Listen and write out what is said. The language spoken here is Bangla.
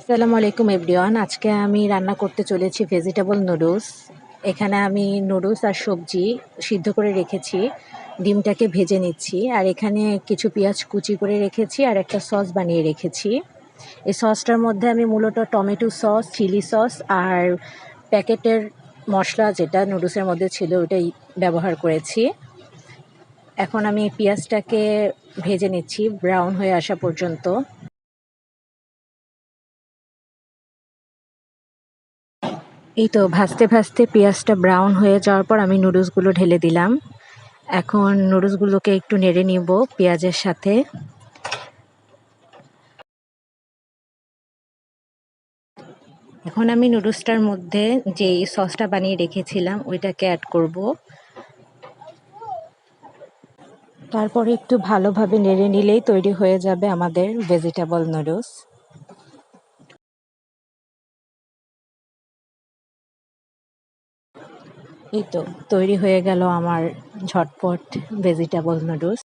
আসসালামু আলাইকুম, এভরিওয়ান। আজকে আমি রান্না করতে চলেছি ভেজিটেবল নুডলস। এখানে আমি নুডলস আর সবজি সিদ্ধ করে রেখেছি। ডিমটাকে ভেজে নিচ্ছি আর এখানে কিছু পেঁয়াজ কুচি করে রেখেছি আর একটা সস বানিয়ে রেখেছি। এই সসটার মধ্যে আমি মূলত টমেটো সস, চিলি সস আর প্যাকেটের মশলা যেটা নুডলসের মধ্যে ছিল ওটাই ব্যবহার করেছি। এখন আমি পেঁয়াজটাকে ভেজে নিচ্ছি, ব্রাউন হয়ে আসা পর্যন্ত। এই তো ভাজতে ভাজতে পেঁয়াজটা ব্রাউন হয়ে যাওয়ার পর আমি নুডলসগুলো ঢেলে দিলাম। এখন নুডলসগুলোকে একটু নেড়ে নিব পেঁয়াজের সাথে। এখন আমি নুডলসটার মধ্যে যে সসটা বানিয়ে রেখেছিলাম, ওইটাকে অ্যাড করব। তারপরে একটু ভালোভাবে নেড়ে নিলেই তৈরি হয়ে যাবে আমাদের ভেজিটেবল নুডলস এই তো তৈরি হয়ে গেল আমার ঝটপট ভেজিটেবল নুডলস